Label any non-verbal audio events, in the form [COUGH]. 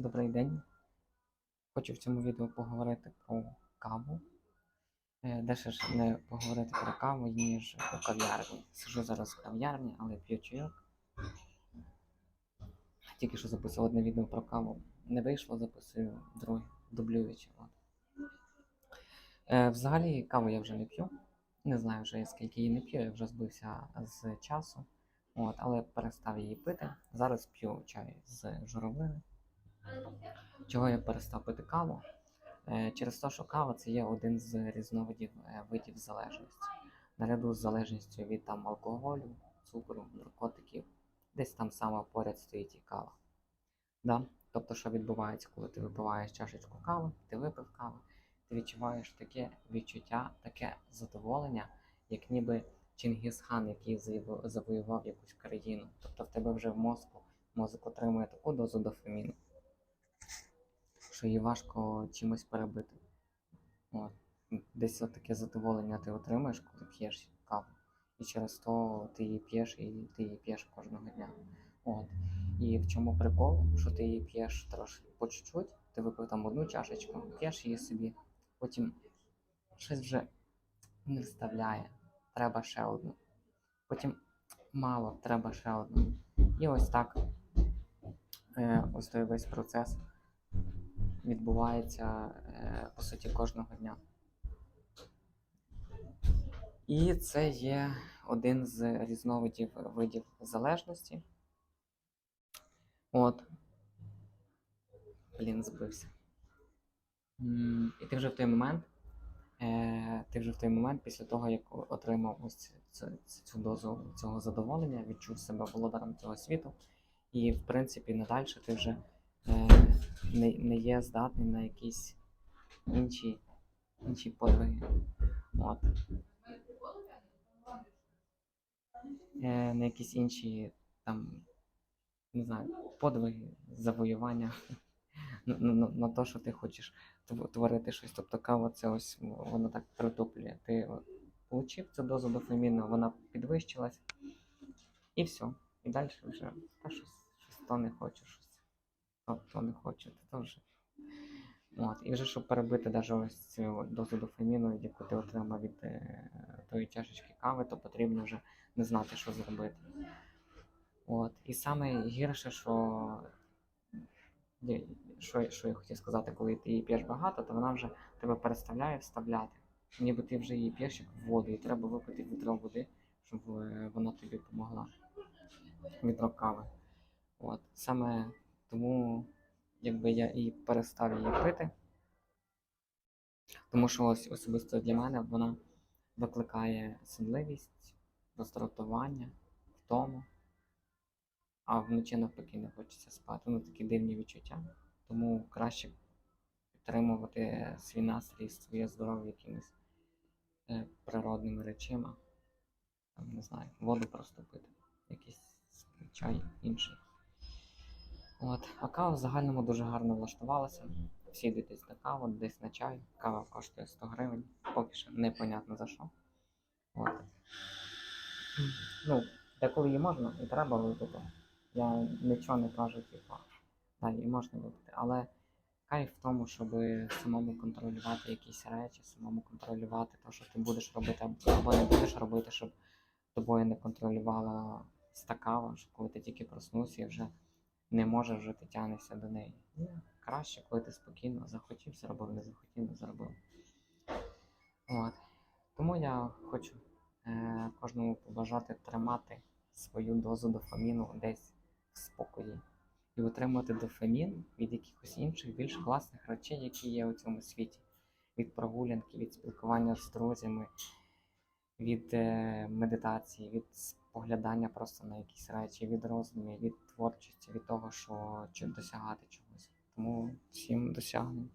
Добрий день. Хочу в цьому відео поговорити про каву. Е, Дещо не поговорити про каву, ніж у кав'ярні. Сижу зараз в кав'ярні, але п'ю чайок. Тільки що записував одне відео про каву. Не вийшло, записую друге, дублюючи. Е, взагалі каву я вже не п'ю. Не знаю вже скільки її не п'ю, я вже збився з часу. От, але перестав її пити. Зараз п'ю чай з журавлини. Чого я перестав пити каву? Е, Через те, що кава це є один з різновидів е, видів залежності. Наряду з залежністю від там, алкоголю, цукру, наркотиків, десь там саме поряд стоїть і кава. Да? Тобто, що відбувається, коли ти випиваєш чашечку кави, ти випив каву, ти відчуваєш таке відчуття, таке задоволення, як ніби Чингісхан, який завоював якусь країну. Тобто в тебе вже в мозку мозок отримує таку дозу дофаміну, що її важко чимось перебити. От. Десь таке задоволення ти отримаєш, коли п'єш каву. І через то ти її п'єш і ти її п'єш кожного дня. От. І в чому прикол, що ти її п'єш трошки по чуть-чуть, ти випив там одну чашечку, п'єш її собі, потім щось вже не вставляє, треба ще одну. Потім мало, треба ще одну. І ось так е, ось той весь процес відбувається е, по суті кожного дня. І це є один з різновидів видів залежності. От. Блін, збився. І ти вже в той момент, е, ти вже в той момент, після того, як отримав ось цю, дозу цього задоволення, відчув себе володарем цього світу. І, в принципі, надальше ти вже е, не, не є здатний на якісь інші, інші подвиги. От. Е, на якісь інші там, не знаю, подвиги, завоювання [LAUGHS] на, на, на те, що ти хочеш творити щось. Тобто кава це ось воно так притуплює. Ти от цю дозу дофаміну, вона підвищилась, і все. І далі вже та щось, щось то не щось то, то не хочу, то, то. От. І вже щоб перебити даже ось цю дозу дофаміну, яку ти отримав від е, тої чашечки кави, то потрібно вже не знати, що зробити. От. І саме гірше, що, що, що я хотів сказати, коли ти її п'єш багато, то вона вже тебе переставляє вставляти. Ніби ти вже її п'єш як воду, і треба випити відро води, щоб е, вона тобі допомогла. Відро кави. От. Саме тому якби я і перестав її пити. Тому що ось особисто для мене вона викликає сонливість, роздратування, втому. А вночі навпаки не хочеться спати. Ну такі дивні відчуття. Тому краще підтримувати свій настрій, своє здоров'я якимись е, природними. Там, не знаю, воду просто пити, якийсь чай інший. От, а кава в загальному дуже гарно влаштувалася. Всі йдуть на каву, десь на чай. Кава коштує 100 гривень, поки що непонятно за що. От. Ну, деколи її можна і треба випити. Я нічого не кажу, типу, да, її можна випити. Але кайф в тому, щоб самому контролювати якісь речі, самому контролювати те, що ти будеш робити або- не будеш робити, щоб тобою не контролювала ста кава, що коли ти тільки проснувся і вже не можеш вже ти тягнешся до неї. Краще, коли ти спокійно захотів, зробив, не захотів, не зробив. От. Тому я хочу е, кожному побажати тримати свою дозу дофаміну десь в спокої і отримати дофамін від якихось інших більш класних речей, які є у цьому світі. Від прогулянки, від спілкування з друзями, від е, медитації, від поглядання просто на якісь речі, від роздумів, від творчості, від того, що чи досягати чогось. Тому всім досягнемо.